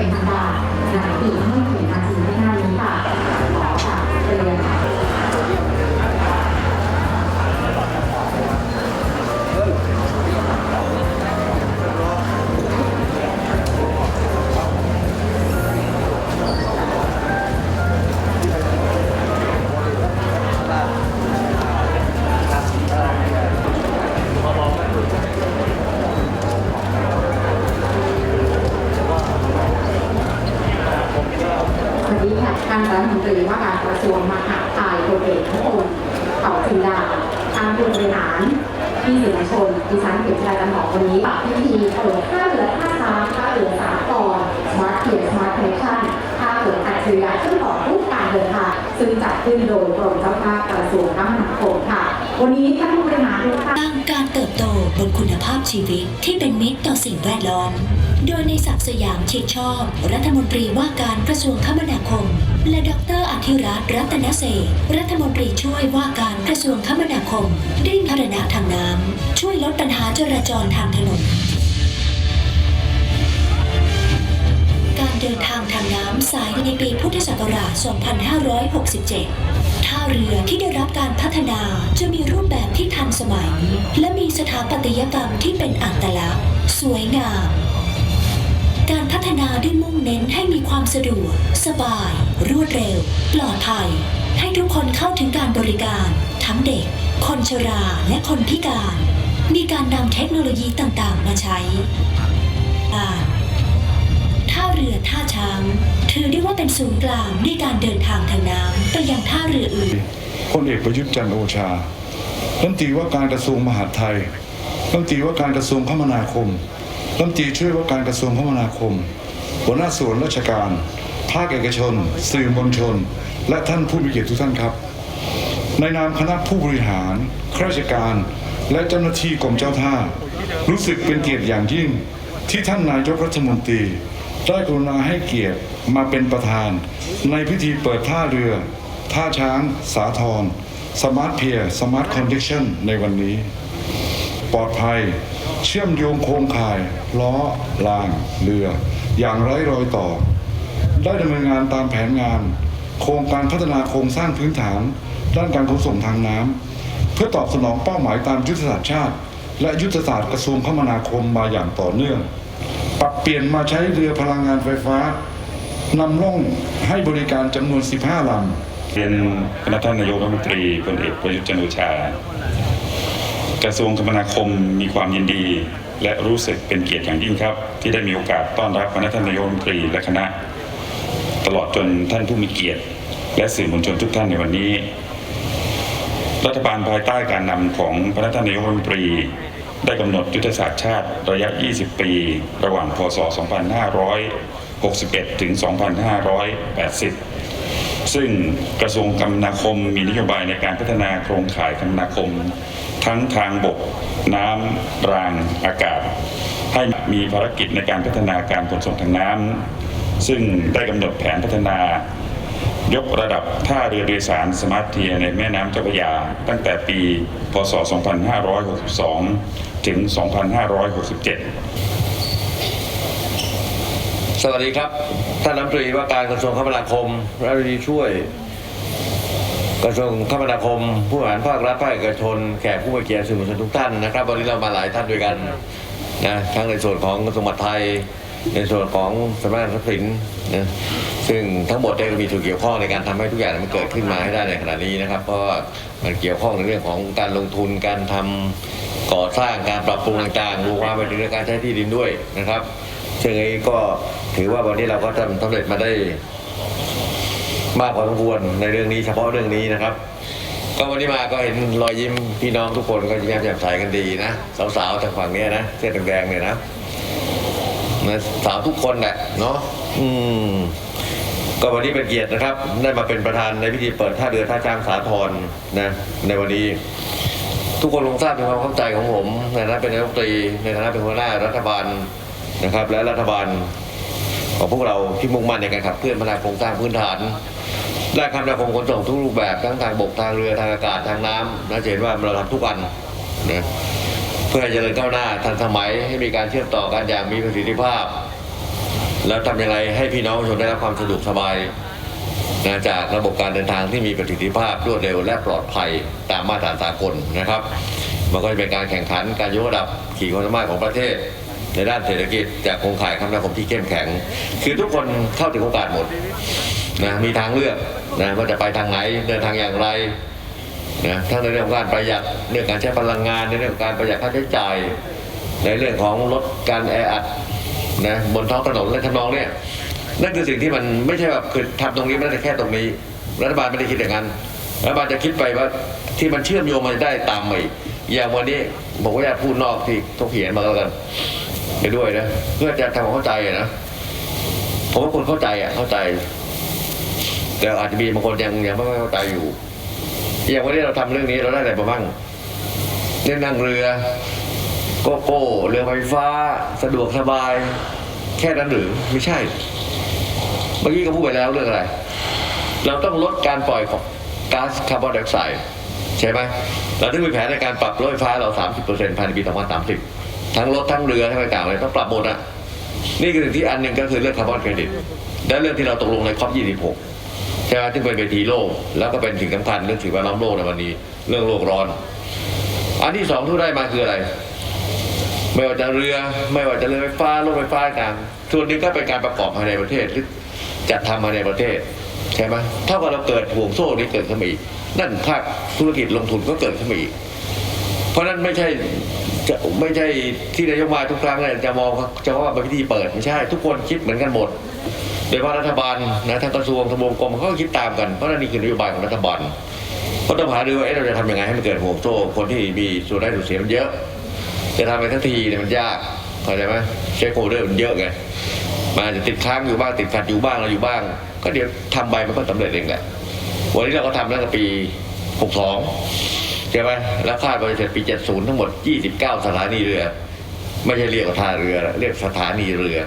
เป็นทางการ เกียร์สมาร์ทเนชั่นท่าเรืออัจฉริยะซึ่งต่อรูปการเดินทางซึ่งจัดขึ้นโดยกรมเจ้าท่ากระทรวงคมนาคมค่ะ วันนี้ท่านผู้บริหารทุกท่านการเติบโตบนคุณภาพชีวิตที่เป็นมิตรต่อสิ่งแวดล้อม โดยในศักดิ์สยามชิดชอบ รัฐมนตรีว่าการกระทรวงคมนาคม และดรอธิรัตน์รัตนเศรษฐ์รัฐมนตรีช่วยว่าการกระทรวงคมนาคม ได้พารณะทางน้ำช่วยลดปัญหาจราจรทางถนน การเดินทางทางน้ำสายในปีพุทธศักราช 2567 ท่าเรือที่ได้รับการพัฒนาจะมีรูปแบบที่ทันสมัย และมีสถาปัตยกรรมที่เป็นอัตลักษณ์ สวยงาม การพัฒนาได้มุ่งเน้นให้มีความสะดวก สบาย รวดเร็ว ปลอดภัย ให้ทุกคนเข้าถึงการบริการ ทั้งเด็ก คนชราและคนพิการ มีการนำเทคโนโลยีต่างๆ มาใช้อ่านท่า เรือท่าช้าง ถือได้ว่าเป็นศูนย์กลางในการเดินทางทางน้ำไปยังท่าเรืออื่นพลเอกประยุทธ์จันทร์โอชารัฐมนตรีว่าการกระทรวงมหาดไทยรัฐมนตรีว่าการกระทรวงคมนาคมรัฐมนตรีช่วยว่าการกระทรวงคมนาคม หัวหน้าส่วนราชการ ภาคเอกชน สื่อมวลชน และท่านผู้มีเกียรติทุกท่านครับ ในนามคณะผู้บริหารข้าราชการ และเจ้าหน้าที่กรมเจ้าท่า รู้สึกเป็นเกียรติอย่างยิ่งที่ท่านนายกรัฐมนตรี ได้กรุณาให้เกียรติมาเป็นประธาน ในพิธีเปิดท่าเรือ ท่าช้าง สาทรสมาร์ทเพียสมาร์ทคอนดิชันในวันนี้ ปลอดภัย เชื่อมโยงโครงข่าย ล้อราง เรือ อย่างไร้รอยต่อ ได้ดำเนินงานตามแผนงาน โครงการพัฒนาโครงสร้างพื้นฐาน ด้านการขนส่งทางน้ำเพื่อตอบสนองเป้าหมายตามยุทธศาสตร์ชาติ และยุทธศาสตร์กระทรวงคมนาคมมาอย่างต่อเนื่อง ปรับเปลี่ยนมาใช้เรือพลังงานไฟฟ้านำร่องให้บริการจำนวน 15ลำเรียนคณะท่านนายกรัฐมนตรีพลเอกประยุทธ์จันทร์โอชา กระทรวงคมนาคมมีความยินดี และรู้สึกเป็นเกียรติอย่างยิ่งครับ ที่ได้มีโอกาสต้อนรับคณะท่านนายกรัฐมนตรีและคณะ ตลอดจนท่านผู้มีเกียรติ และสื่อมวลชนทุกท่านในวันนี้ รัฐบาลภายใต้การนำของพระท่านนายกรัฐมนตรี ได้กำหนดยุทธศาสตร์ชาติระยะ 20 ปี ระหว่าง พศ 2561 ถึง 2580 ซึ่งกระทรวงคมนาคมมีนโยบายในการพัฒนาโครงข่ายคมนาคม ทั้งทางบก น้ำ ราง อากาศ ให้มีภารกิจในการพัฒนาการขนส่งทางน้ำ ซึ่งได้กำหนดแผนพัฒนายกระดับท่าเรือโดยสารสมาร์ทเทียในแม่น้ำเจ้าพระยา ตั้งแต่ปี พศ 2562 ถึง 2567 สวัสดีครับท่านรัฐมนตรีว่าการกระทรวงคมนาคมรัฐมนตรีช่วย กระทรวงคมนาคม ผู้บริหารภาครัฐภาคเอกชนแขกผู้มีเกียรติสื่อมวลชนทุกท่านนะครับวันนี้เรามาหลายท่านด้วยกันนะทั้งในส่วนของกระทรวงมหาดไทยในส่วนของสำนักงานทรัพย์สินนะซึ่งทั้งหมดเนี่ยก็มีส่วนเกี่ยวข้องในการทำให้ทุกอย่างมันเกิดขึ้นมาให้ได้ในขณะนี้นะครับ เพราะมันเกี่ยวข้องในเรื่องของการลงทุนการทำ ก่อสร้างการปรับปรุงต่างๆรวมความไปถึงการใช้ที่ดินด้วยนะครับซึ่งอันนี้ก็ถือว่าวันนี้เราก็ทำสำเร็จมาได้มากพอสมควรในเรื่องนี้เฉพาะเรื่องนี้นะครับ ก็วันนี้มาก็เห็นรอยยิ้มพี่น้องทุกคนก็ยิ้มแย้มแจ่มใสกันดีนะสาวๆทางฝั่งนี้นะเสื้อแดงๆเนี่ยนะสาวทุกคนแหละเนาะอืมก็วันนี้เป็นเกียรตินะครับ ได้มาเป็นประธานในพิธีเปิดท่าเรือท่าจ้างสาทรนะในวันนี้ ทุกคนคงทราบถึงความเข้าใจของผม ในฐานะเป็นนายกรัฐมนตรีในฐานะเป็นหัวหน้ารัฐบาลนะครับ และรัฐบาลของพวกเราที่มุ่งมั่นในการขับเคลื่อนพัฒนาโครงสร้างพื้นฐานและคมนาคมขนส่งทุกรูปแบบทั้งทางบกทางเรือทางอากาศทางน้ำน่าจะเห็นว่าเราทำทุกอันนะเพื่อให้เจริญก้าวหน้าทันสมัยให้มีการเชื่อมต่อกันอย่างมีประสิทธิภาพ แล้วทำอยังไงให้พี่น้องประชาชนได้รับความสะดวกสบาย นะจากระบบการเดินทางที่มีประสิทธิภาพรวดเร็วและปลอดภัยตามมาตรฐานสากลนะครับ มันก็จะเป็นการแข่งขันการยกระดับขีดความสามารถของประเทศ ในด้านเศรษฐกิจจากโครงข่ายคมนาคมที่เข้มแข็ง คือทุกคนเข้าถึงโอกาสหมดนะมีทางเลือกนะว่าจะไปทางไหนเดินทางอย่างไรนะทั้งในเรื่องของการประหยัดเรื่องการใช้พลังงานในเรื่องของการประหยัดค่าใช้จ่ายในเรื่องของลดการแออัดนะบนท้องถนนและทำนองเนี่ย นั่นคือสิ่งที่มันไม่ใช่แบบคือทำตรงนี้ไมันแต่แค่ตรงนี้ รัฐบาลไม่ได้คิดอย่างนั้นรัฐบาลจะคิดไปว่าที่มันเชื่อมโยงมันได้ตามมาอีกอย่างวันนี้ผมก็อยากพูดนอกที่ทกเขียนมาแล้วกันไปด้วยนะเพื่อจะทำความเข้าใจนะผมว่าคนเข้าใจอะเข้าใจ แต่อาจจะมีบางคนยังยังไม่เข้าใจอยู่ อย่างวันนี้เราทำเรื่องนี้เราได้อะไรบ้างเรื่องนั่งเรือโกโก้เรือไฟฟ้า สะดวกสบาย แค่นั้นหรือไม่ใช่ เมื่อกี้ก็พูดไปแล้วเรื่องอะไร เราต้องลดการปล่อยของก๊าซคาร์บอนไดออกไซด์ใช่ไหมเราต้องมีแผนในการปรับรถไฟฟ้าเรา 30%ภายในปี 2030 ทั้งรถทั้งเรือทั้งต่างๆเลยต้องปรับหมดอะนี่คือสิ่งที่อันหนึ่งก็คือเรื่องคาร์บอนเครดิตและเรื่องที่เราตกลงในคอป26ใช่ไหมซึ่งเป็นเวทีโลก แล้วก็เป็นสิ่งสำคัญเรื่องสิ่งแวดล้อมโลกในวันนี้ เรื่องโลกร้อน อันที่สองที่ได้มาคืออะไร ไม่ว่าจะเรือไม่ว่าจะเรือไฟฟ้ารถไฟฟ้าต่างส่วนนี้ก็เป็นการประกอบภายในประเทศ จัดทำภาในประเทศใช่ไหมเท่ากับเราเกิดห่วงโซ่นี้เกิดขึ้นมาอีกนั่นภาคธุรกิจลงทุนก็เกิดขึ้นมาอีก เพราะนั้นไม่ใช่จะไม่ใช่ที่นายกมาทุกครั้งเนี่ยจะมองจะว่าเป็นพิธีเปิดไม่ใช่ ทุกคนคิดเหมือนกันหมดโดยเฉพาะรัฐบาลนะทางกระทรวงทบวงกรมเขาก็คิดตามกันเพราะนั่นนี่คือนโยบายของรัฐบาลเพราต้องหาดูว่าเราจะทำยังไงให้มันเกิดห่วงโซ่คนที่มีส่วนได้ส่วนเสียมันเยอะ จะทำไปทันทีเนี่ยมันยากเข้าใจไหมเช็คโฮเดอร์มันเยอะไง มันอาจจะติดค้างอยู่บ้างติดขัดอยู่บ้างอะไรอยู่บ้าง ก็เดี๋ยวทำไปมันก็สำเร็จเองแหละวันนี้เราก็ทำตั้งแต่ปี 62 ใช่ไหมแล้วคาดว่าจะเสร็จปี 70 ทั้งหมด 29 สถานีเรือ ไม่ใช่เรียกว่าท่าเรือ เรียกสถานีเรือ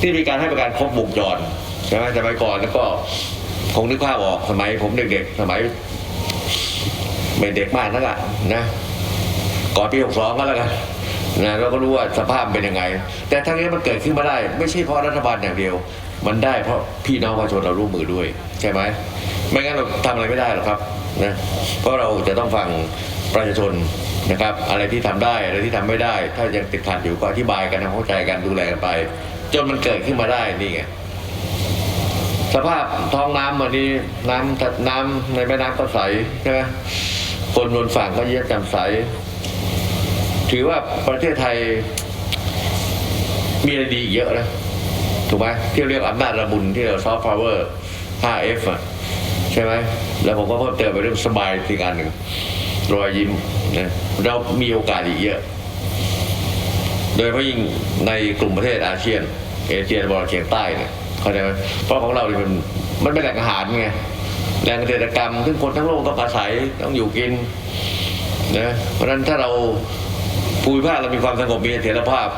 ที่มีการให้บริการครบวงจรใช่ไหมแต่ไปก่อนแล้วก็คงนึกภาพออกสมัยผมเด็กๆ สมัยไม่เด็กมากนักอะนะก่อนปี 62 ก็แล้วกัน นะเราก็รู้ว่าสภาพเป็นยังไง แต่ทั้งนี้มันเกิดขึ้นมาได้ ไม่ใช่เพราะรัฐบาลอย่างเดียว มันได้เพราะพี่น้องประชาชนเราร่วมมือด้วย ใช่ไหมไม่งั้นเราทำอะไรไม่ได้หรอกครับนะเพราะเราจะต้องฟังประชาชนนะครับ อะไรที่ทำได้อะไรที่ทำไม่ได้ ถ้ายังติดขัดอยู่ก็อธิบายกันทำเข้าใจกันดูแลกันไป จนมันเกิดขึ้นมาได้นี่ไงสภาพท้องน้ำวันนี้น้ำน้ำในแม่น้ำก็ใสใช่ไหมคนบนฝั่งก็เยี่ยมแจ่มใส ถือว่าประเทศไทยมีอะไรดีเยอะนะถูกไหมที่เรียกอำนาจระบุนที่เราซอฟต์พาวเวอร์ 5F อะใช่ไหมแล้วผมก็เพิ่มเติมไปเรื่องสบายอีกอันหนึ่งรอยยิ้มนะเรามีโอกาสอีกเยอะ โดยเฉพาะยิ่งในกลุ่มประเทศอาเซียน เอเชียตะวันออกเฉียงใต้เนี่ยเข้าใจไหมเพราะของเราเนี่ยมันมันเป็นแหล่งอาหารไงแหล่งเกษตรกรรมซึ่งคนทั้งโลกต้องอาศัยต้องอยู่กินนะเพราะฉะนั้นถ้าเรา ภูมิภาคเรามีความสงบมีเสถียรภาพ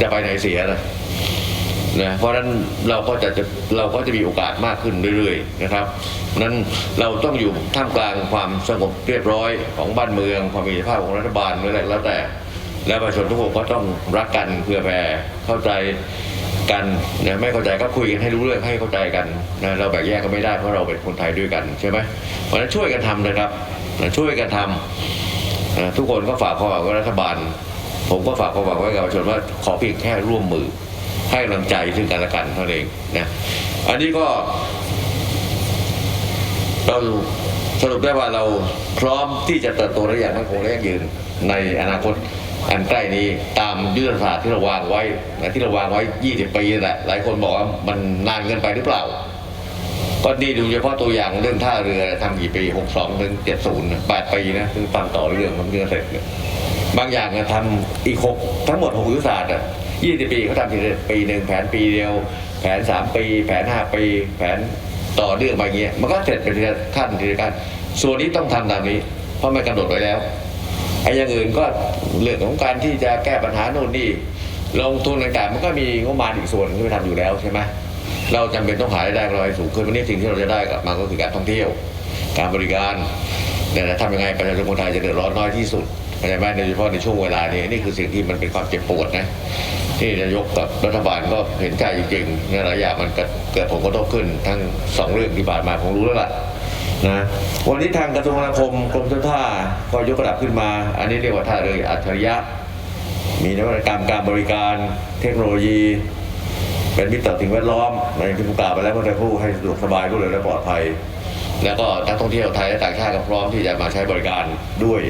จะไปไหนเสียนะนะเพราะฉะนั้นเราก็จะจะเราก็จะมีโอกาสมากขึ้นเรื่อยๆนะครับนั้นเราต้องอยู่ท่ามกลางความสงบเรียบร้อยของบ้านเมือง ความมีสภาพของรัฐบาลอะไรแล้วแต่ และประชาชนทุกคนก็ต้องรักกันเพื่อแผ่เข้าใจกันนะไม่เข้าใจก็คุยกันให้รู้เรื่องให้เข้าใจกันนะเราแบ่งแยกกันไม่ได้เพราะเราเป็นคนไทยด้วยกันใช่ไหมเพราะฉะนั้นช่วยกันทำนะครับช่วยกันทำนะ ทุกคนก็ฝากความหวังไว้รัฐบาล ผมก็ฝากความหวังไว้กับประชาชนว่าขอเพียงแค่ร่วมมือ ให้กำลังใจซึ่งกันและกันเท่านั้นเองนะอันนี้ก็เราสรุปได้ว่าเราพร้อมที่จะเติบโตได้อย่างมั่นคงและยั่งยืนในอนาคตอันใกล้นี้ตามยุทธศาสตร์ที่เราวางไว้ที่เราวางไว้ 20 ปีนั่นแหละหลายคนบอกว่ามันนานเกินไปหรือเปล่า ก็ดีดูเฉพาะตัวอย่างเรื่องท่าเรือทำกี่ปี62ถึง70 8ปีนะคือฟังต่อเรื่องมันเรื่องเสร็จเนี่ยบางอย่างเนี่ยทำอีก6ทั้งหมด6ยุทธศาสตร์อะ20ปีเขาทำทีละปีหนึ่งแผนปีเดียว แผน3ปี แผน5ปี แผนต่อเรื่องไปเงี้ยมันก็เสร็จเป็นทีละขั้นทีละขั้นส่วนนี้ต้องทำตามนี้ เพราะมันกำหนดไว้แล้วไอ้อย่างอื่นก็เรื่องของการที่จะแก้ปัญหาโน่นนี่ลงทุนต่างๆมันก็มีงบประมาณอีกส่วนที่ไปทำอยู่แล้วใช่ไหม เราจำเป็นต้องหารายได้ของเราให้สูงขึ้นวันนี้สิ่งที่เราจะได้กลับมาก็คือการท่องเที่ยว การบริการเนี่ยนะทำยังไงประชาชนคนไทยจะเดือดร้อนน้อยที่สุดเข้าใจไหมโดยเฉพาะในช่วงเวลานี้นี่คือสิ่งที่มันเป็นความเจ็บปวดนะที่นายกกับรัฐบาลก็เห็นใจจริงๆในหลายอย่างมันเกิดผลกระทบขึ้น ทั้งสองเรื่องที่ผ่านมาผมรู้แล้วล่ะนะวันนี้ทางกระทรวงคมนาคมกรมเจ้าท่าก็ยกระดับขึ้นมา อันนี้เรียกว่าท่าเรืออัจฉริยะ มีนวัตกรรมการบริการเทคโนโลยี เป็นมิตรต่อสิ่งแวดล้อมในที่ผมกล่าวไปแล้วเมื่อสักครู่ให้สะดวกสบายรวดเร็วและปลอดภัย แล้วก็นักท่องเที่ยวไทยและต่างชาติก็พร้อมที่จะมาใช้บริการด้วย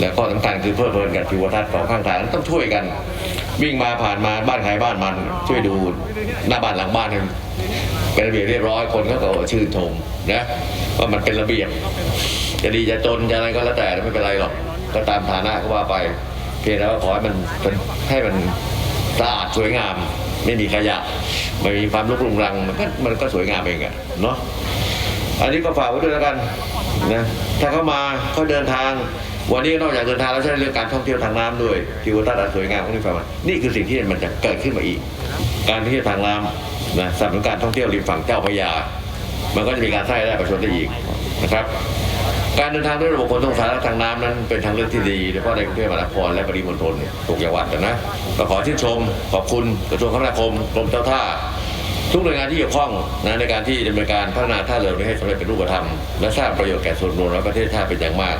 แล้วก็สำคัญคือเพลิดเพลินกับทิวทัศน์ของข้างทางต้องช่วยกัน วิ่งมาผ่านมาบ้านใครบ้านมัน ช่วยดูหน้าบ้านหลังบ้านให้เป็นระเบียบเรียบร้อยคนก็ชื่นชมนะว่ามันเป็นระเบียบจะดีจะจนจะอะไรก็แล้วแต่ไม่เป็นไรหรอกก็ตามฐานะก็ว่าไป เพียงแต่ว่าขอให้มันให้มันสะอาดสวยงาม ไม่มีขยะไม่มีความลุกรุงรังมันก็มันก็สวยงามเองอะเนาะอันนี้ก็ฝากไว้ด้วยแล้วกันนะถ้าเขามาเขาเดินทาง วันนี้นอกจากเดินทางแล้วใช้เรื่องการท่องเที่ยวทางน้ำด้วยทิวทัศน์อันสวยงามของนี่ฟังมานี่คือสิ่งที่มันจะเกิดขึ้นมาอีก การท่องเที่ยวทางน้ำนะสำหรับการท่องเที่ยวริมฝั่งเจ้าพระยา มันก็จะมีการสร้างได้ประชาชนได้อีกนะครับ การเดินทางด้วยระบบขนส่งสาธารณะทางน้ำนั้นเป็นทางเลือกที่ดีโดยเฉพาะในกรุงเทพมหานครและปริมณฑลทุกจังหวัดนะก็ขอชื่นชม ขอบคุณกระทรวงคมนาคมกรมเจ้าท่า ทุกหน่วยงานที่เกี่ยวข้องนะในการที่ดำเนินการพัฒนาท่าเรือนี้ให้สำเร็จเป็นรูปธรรม และสร้างประโยชน์แก่ส่วนรวมและประเทศชาติเป็นอย่างมาก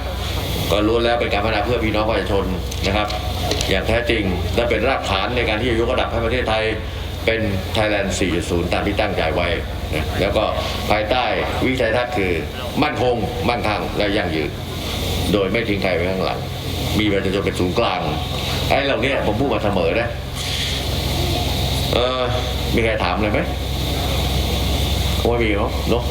ก็ล้วนแล้วเป็นการพัฒนาเพื่อพี่น้องประชาชนนะครับ อย่างแท้จริงและเป็นรากฐานในการที่จะยกระดับให้ประเทศไทย เป็น Thailand 4.0 ตามที่ตั้งใจไว้นะแล้วก็ภายใต้วิสัยทัศน์คือ มั่นคง มั่งคั่งและยั่งยืน โดยไม่ทิ้งใครไว้ข้างหลัง มีประชาชนเป็นศูนย์กลางไอ้เหล่านี้ผมพูดมาเสมอนะเออมีใครถามเลยไหมไม่มีเนาะเนาะ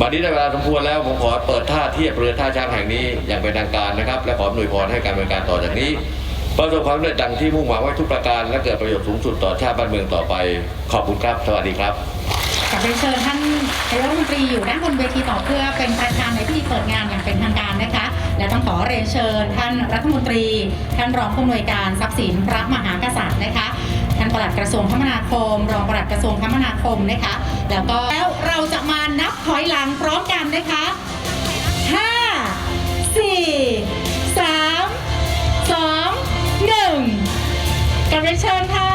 บัดนี้ได้เวลาสมควรแล้วผมขอเปิดท่าเทียบเรือท่าช้างแห่งนี้อย่างเป็นทางการนะครับ และขออำนวยพรให้การบริการต่อจากนี้ ประสบความสำเร็จดังที่มุ่งหวังไว้ทุกประการ และเกิดประโยชน์สูงสุดต่อชาติบ้านเมืองต่อไป ขอบคุณครับ สวัสดีครับกับเรียนเชิญท่านนายกรัฐมนตรีอยู่ด้านบนเวทีต่อเพื่อเป็นประธานในพิธีเปิดงานอย่างเป็นทางการนะคะ และต้องขอเรียนเชิญ ท่านรัฐมนตรี ท่านรองผู้อำนวยการทรัพย์สินพระมหากษัตริย์นะคะท่านปลัดกระทรวงคมนาคม รองปลัดกระทรวงคมนาคมนะคะ แล้วก็แล้วเราจะมานับถอยหลังพร้อมกันนะคะห้าสี่ Every time I